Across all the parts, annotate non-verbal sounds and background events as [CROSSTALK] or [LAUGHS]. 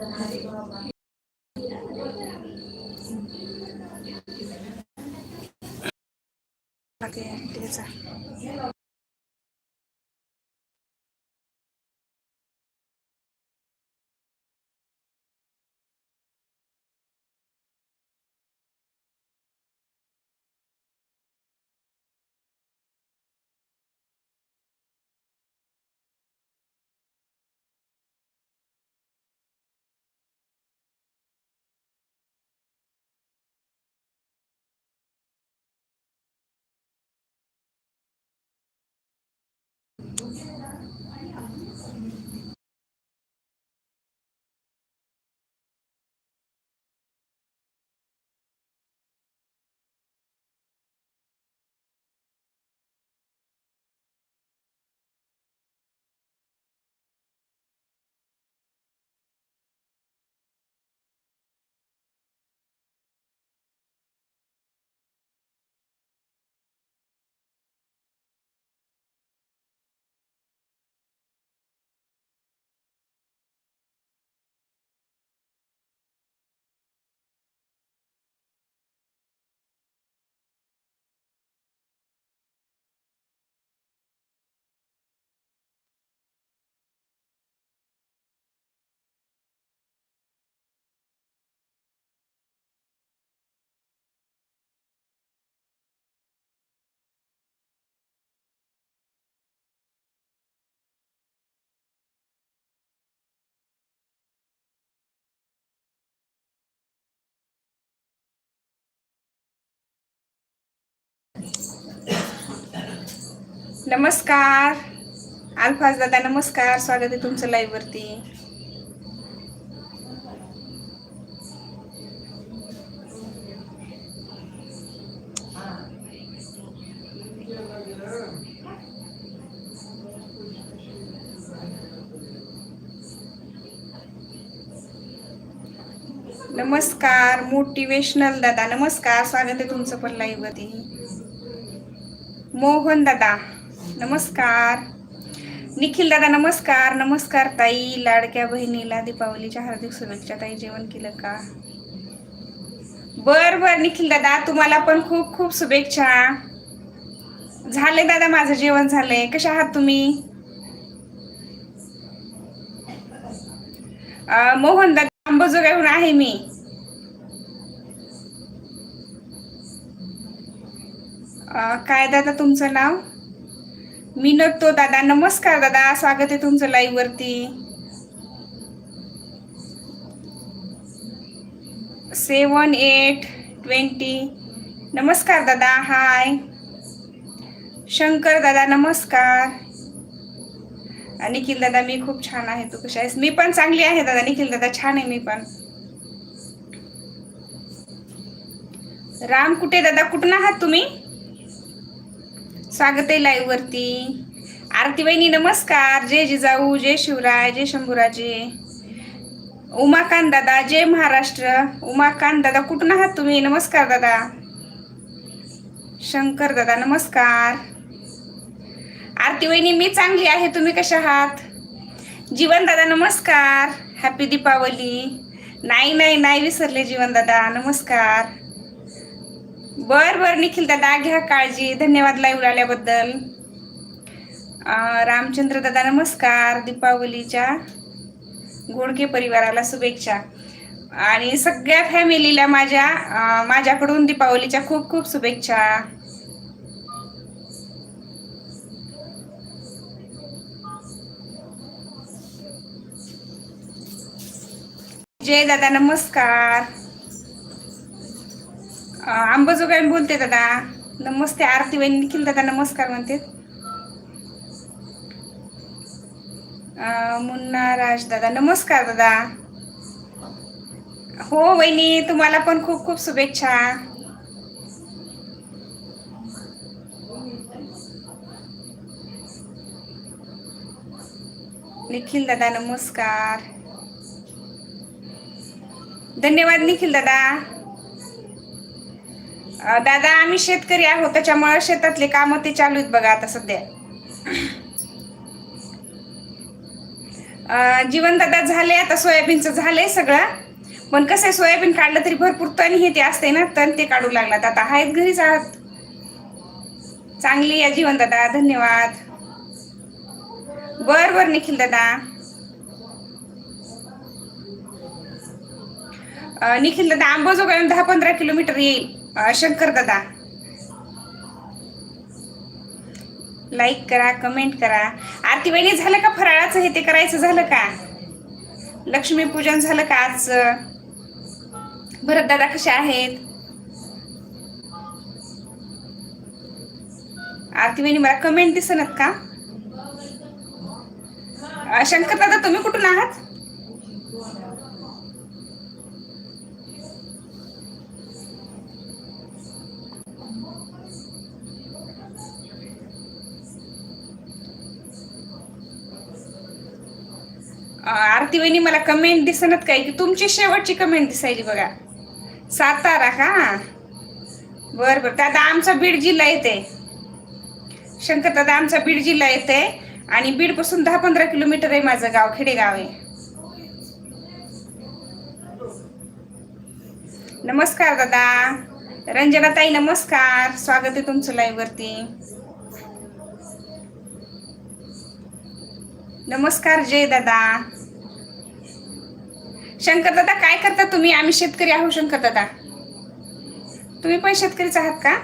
Oke, hati korban desa. नमस्कार. अल्फाज दादा नमस्कार. स्वागत आहे तुमचं लाईव्ह वरती. नमस्कार. मोटिवेशनल दादा नमस्कार. स्वागत आहे तुमचं पण लाईव्ह वरती. मोहन दादा नमस्कार. निखिल दादा नमस्कार. नमस्कार ताई लाडक्या बहिणीला दीपावलीच्या हार्दिक शुभेच्छा. ताई जेवण केलं का? बर बर निखिल दादा तुम्हाला पण खूप खूप शुभेच्छा. झाले दादा माझं जेवण झालंय. कसे आहात तुम्ही? मोहन दादा अंबजोगाईहून आहे मी. काय दादा तुमचं नाव? मी नटतो दादा. नमस्कार दादा. स्वागत आहे तुमचं लाईव्ह वरती. सेवन एट ट्वेंटी नमस्कार दादा. हाय शंकर दादा नमस्कार. निखिल दादा मी खूप छान आहे. तू कशी आहेस? मी पण चांगली आहे दादा. निखिल दादा छान आहे मी पण. राम कुठे दादा? कुठून आहात तुम्ही? स्वागत आहे लाईव्ह वरती. आरती वहिनी नमस्कार. जय जिजाऊ जय शिवराय जय शंभूराजे. उमाकांत दादा जय महाराष्ट्र. उमाकांत दादा कुठून आहात तुम्ही? नमस्कार दादा. शंकर दादा नमस्कार. आरती वहिनी मी चांगली आहे. तुम्ही कशा आहात? जीवन दादा नमस्कार. हॅपी दीपावली. नाही नाही नाही विसरले जीवन दादा. नमस्कार. बर बर निखिल दादा घ्या काळजी. धन्यवाद लाईव्ह आल्याबद्दल. रामचंद्र दादा नमस्कार. दीपावलीच्या घोडके परिवाराला शुभेच्छा. आणि सगळ्या फॅमिलीला माझ्या माझ्याकडून दीपावलीच्या खूप खूप शुभेच्छा. जय दादा नमस्कार. अं, अंबाजोगाई बोलते दादा. नमस्ते आरती वहिनी निखिल दादा नमस्कार म्हणते. मुन्ना राज दादा नमस्कार दादा. हो वहिनी तुम्हाला पण खूप खूप शुभेच्छा. निखिल दादा नमस्कार. धन्यवाद निखिल दादा. दादा आम्ही शेतकरी आहोत त्याच्यामुळे शेतातले काम ते चालू आहेत बघा आता सध्या. जीवन दादा झाले आता सोयाबीनचं झालंय सगळं. पण कसं आहे सोयाबीन काढलं तरी भरपूर तण हे ते असते ना तण ते काढू लागलात. आता आहेत घरीच आहात. चांगली या जीवनदादा धन्यवाद. बर बर निखिल दादा. निखिल दादा अंबाजोगाई दहा पंधरा किलोमीटर येईल. शंकर दादा. लाईक करा कमेंट करा. आरती वहिनी झालं का फराळाचं? हे ते करायचं झालं का? लक्ष्मीपूजन झालं का आज? भरत दादा कसे आहेत? आरती वहिनी मला कमेंट दिसणार का? शंकर दादा तुम्ही कुठून आहात? अं, वहिनी मला कमेंट दिसणार काय? की तुमची शेवटची कमेंट दिसायली बघा. सातारा का बर बर. दादा आमचा बीड जिल्हा येते. शंकर दादा आमचा बीड जिल्हा येते. आणि बीडपासून दहा पंधरा किलोमीटर आहे माझं गाव खेडेगाव आहे. नमस्कार दादा. रंजना ताई नमस्कार. स्वागत आहे तुमचं लाईव्ह वरती. नमस्कार जय दादा. शंकर दादा काय करता तुम्ही? आम्ही शेतकरी आहोत शंकर दादा तुम्ही पण शेतकरीच आहात का?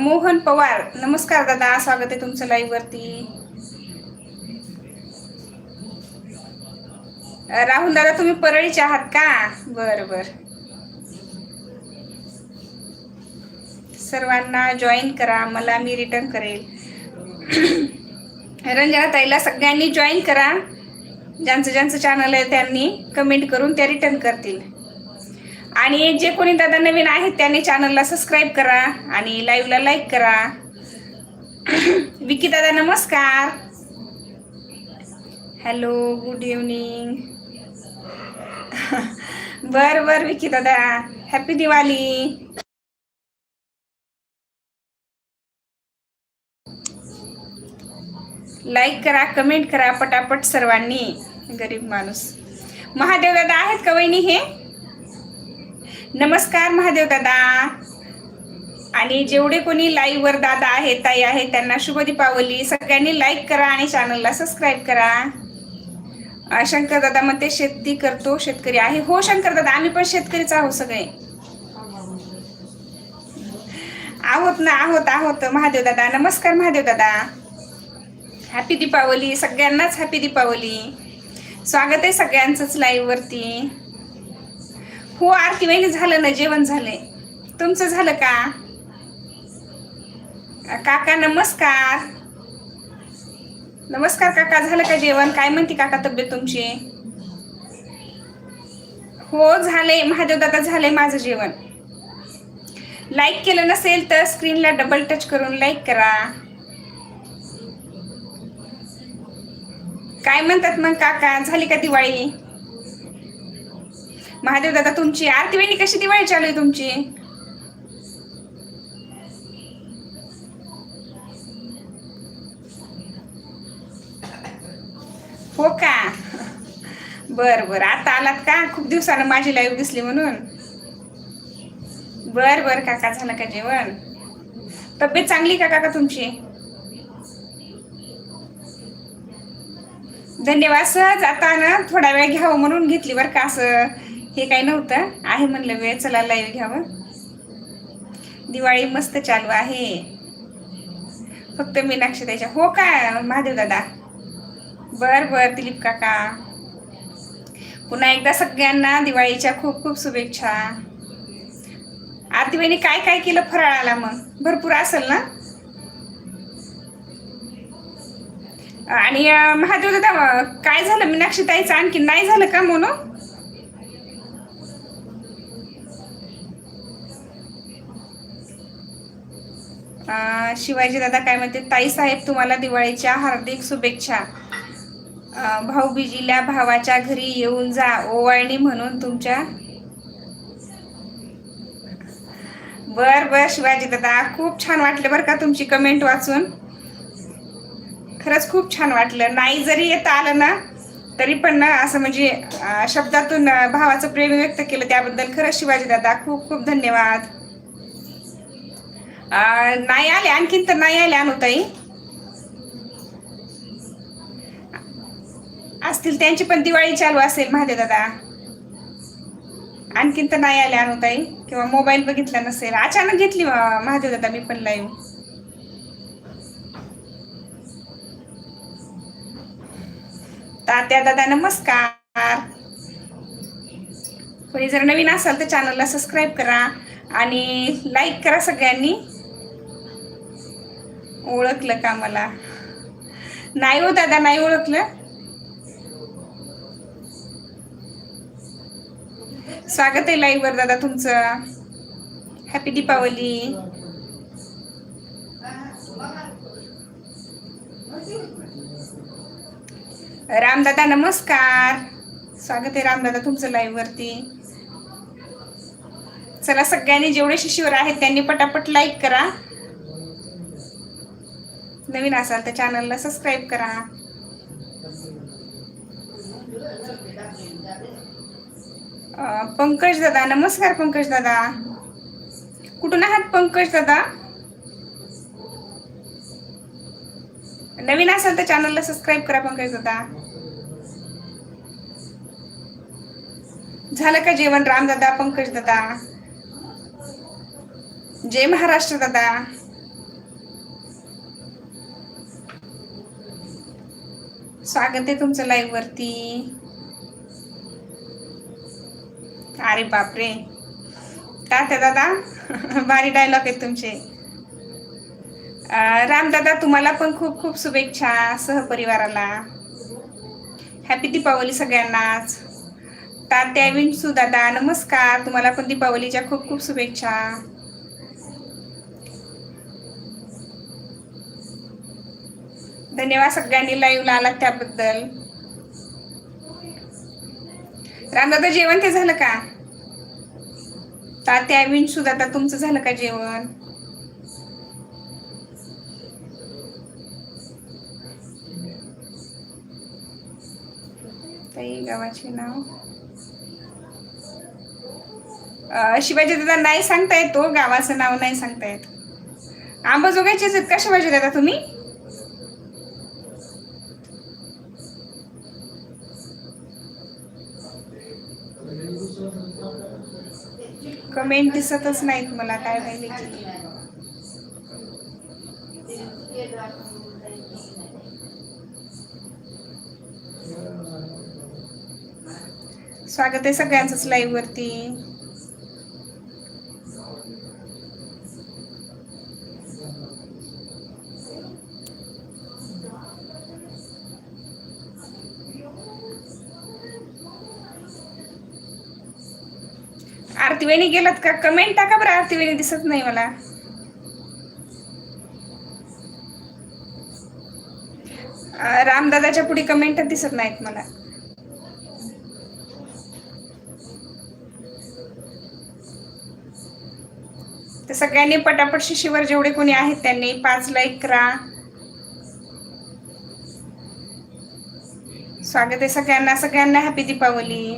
मोहन पवार नमस्कार दादा स्वागत आहे तुमचं लाईव्ह वरती. राहुल दादा तुम्ही परळीचे आहात का? बर बर. सर्वांना जॉईन करा मला मी रिटर्न करेल. [CLEARS THROAT] रंजना ताईला सगळ्यांनी जॉईन करा. ज्यांचं ज्यांचं चॅनल आहे त्यांनी कमेंट करून त्या रिटर्न करतील. आणि जे कोणी दादा नवीन आहेत त्यांनी चॅनलला सबस्क्राईब करा आणि लाईव्हला लाईक करा. विकी दादा नमस्कार. हॅलो गुड इव्हनिंग बर बर विकी दादा. हॅपी दिवाळी. लाईक करा कमेंट करा पटापट सर्वांनी. गरीब माणूस. महादेव दादा आहेत का वहिनी हे? नमस्कार महादेव दादा. आणि जेवढे कोणी लाईव्हवर दादा आहेत ताई आहेत त्यांना शुभ दीपावली. सगळ्यांनी लाईक करा आणि चॅनलला सबस्क्राईब करा. शंकर दादा मग ते शेती करतो शेतकरी आहे. हो शंकर दादा आम्ही पण शेतकरीच आहोत सगळे. आहोत ना आहोत आहोत. महादेव दादा नमस्कार महादेव दादा. हॅपी दीपावली सगळ्यांनाच हॅपी दीपावली स्वागत आहे सगळ्यांचंच लाईव्हवरती हो आरती वहिनी झालं ना जेवण झालंय. तुमचं झालं का? काका नमस्कार. नमस्कार काका झालं का जेवण? काय म्हणते काका तब्येत तुमची? हो झालंय. महादेव दादा झालंय माझं जेवण. लाईक केलं नसेल तर स्क्रीनला डबल टच करून लाईक करा. काय म्हणतात मग काका? झाली का दिवाळी? महादेव दादा तुमची आरती वेणी कशी दिवाळी चालू आहे तुमची? हो का? बर बर. आता आलात का? खूप दिवसानं माझी लाईव्ह दिसली म्हणून. बर बर काका झालं का जेवण? तब्येत चांगली का काका तुमची? धन्यवाद सहज आता ना थोडा वेळ घ्यावं म्हणून घेतली बरं का असं हे काही नव्हतं. आहे म्हणलं वेळ चला लाईव्ह घ्यावं. दिवाळी मस्त चालू आहे. फक्त मीनाक्षी त्याच्या हो का महादेव दादा? बर बर दिलीप काका. पुन्हा एकदा सगळ्यांना दिवाळीच्या खूप खूप शुभेच्छा. आरती बहिणी काय काय केलं? फराळाला मग. भरपूर असेल ना? आणि महादेव दादा काय झालं? मीनाक्षी ताईचं आणखी नाही झालं का मोनो? शिवाजी दादा काय म्हणते? ताई साहेब तुम्हाला दिवाळीच्या हार्दिक शुभेच्छा. भाऊबीजीला भावाच्या घरी येऊन जा ओवाळणी म्हणून तुमच्या. बर बर शिवाजी दादा खूप छान वाटले बरं का तुमची कमेंट वाचून. खरंच खूप छान वाटलं. नाही जरी येता आलं ना तरी पण ना असं म्हणजे शब्दातून भावाचं प्रेम व्यक्त केलं त्याबद्दल खरंच शिवाजी दादा खूप खूप धन्यवाद. नाही आले आणखीन तर नाही आले अनुताई. असतील त्यांची पण दिवाळी चालू असेल महादेव दादा. आणखीन तर नाही आले अनुताई किंवा मोबाईल बघितला नसेल. अचानक घेतली महादेव दादा मी पण लाईव्ह तात्या दादा नमस्कार. कोणी जर नवीन असाल तर चॅनलला सबस्क्राईब करा आणि लाईक करा सगळ्यांनी. ओळखलं का मला? नाही हो दादा नाही ओळखलं. स्वागत आहे लाईव्ह वर दादा तुमचं. हॅपी दीपावली रामदादा नमस्कार. स्वागत आहे रामदादा तुमचं लाईव्ह वरती. चला सगळ्यांनी जेवढे शिशीवर आहेत त्यांनी पटापट लाईक करा. नवीन असाल तर चॅनलला सबस्क्राईब करा. पंकज दादा नमस्कार पंकज दादा. कुठून आहात पंकज दादा? नवीन असाल तर चॅनलला सबस्क्राईब करा पंकज दादा झालं का जेवण? राम दादा पंकज दादा. जय महाराष्ट्र दादा. स्वागत आहे तुमचं लाईव्ह वरती. अरे बापरे. तात्या दादा? [LAUGHS] भारी डायलॉग आहेत तुमचे. रामदादा तुम्हाला पण खूप खूप शुभेच्छा सहपरिवाराला. हॅपी दीपावली सगळ्यांनाच तात्या विंसू दादा नमस्कार. तुम्हाला पण दीपावलीच्या खूप खूप शुभेच्छा. धन्यवाद सगळ्यांनी लाईव्हला आलात त्याबद्दल. रामदादा जेवण ते झालं का? तात्या विंसू दादा तुमचं झालं का जेवण? ताई गावाचे नाव? अं, शिवाजी दादा नाही सांगता येत तो गावाचं नाव नाही सांगता येत. आंबाजोगायचे आहेत का शिवाजी दादा तुम्ही? कमेंट दिसतच नाहीत मला काय माहिती. स्वागत आहे सगळ्यांचंच लाईव्ह वरती. आरतीवेणी गेलात का? कमेंट टाका बरं आरतीवेणी दिसत नाही मला. रामदादाच्या पुढे कमेंट दिसत नाहीत मला. तर सगळ्यांनी पटापट शिशीवर जेवढे कोणी आहेत त्यांनी पाच लाईक करा. स्वागत आहे सगळ्यांना. सगळ्यांना हॅपी दीपावली.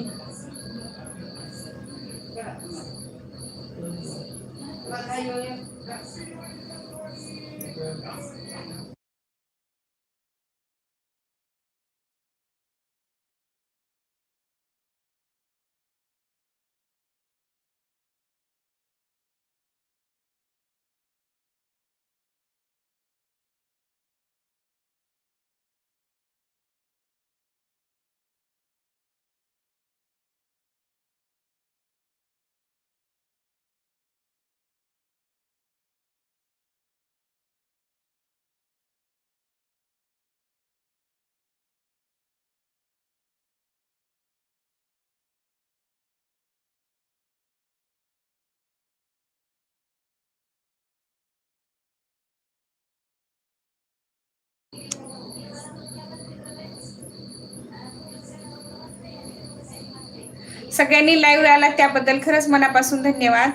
सगळ्यांनी लाईव्ह आला त्याबद्दल खरंच मनापासून धन्यवाद.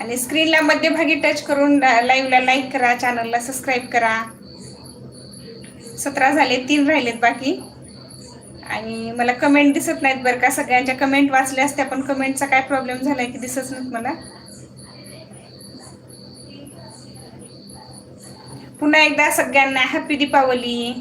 आणि स्क्रीनला मध्यभागी टच करून लाईव्हला लाईक करा चॅनलला सबस्क्राईब करा. सतरा झाले तीन राहिलेत बाकी. आणि मला कमेंट दिसत नाहीत बरं का सगळ्यांच्या कमेंट वाचल्या असत्या पण कमेंटचा काय प्रॉब्लेम झाला की दिसत नाहीत मला. पुन्हा एकदा सगळ्यांना हॅपी दीपावली.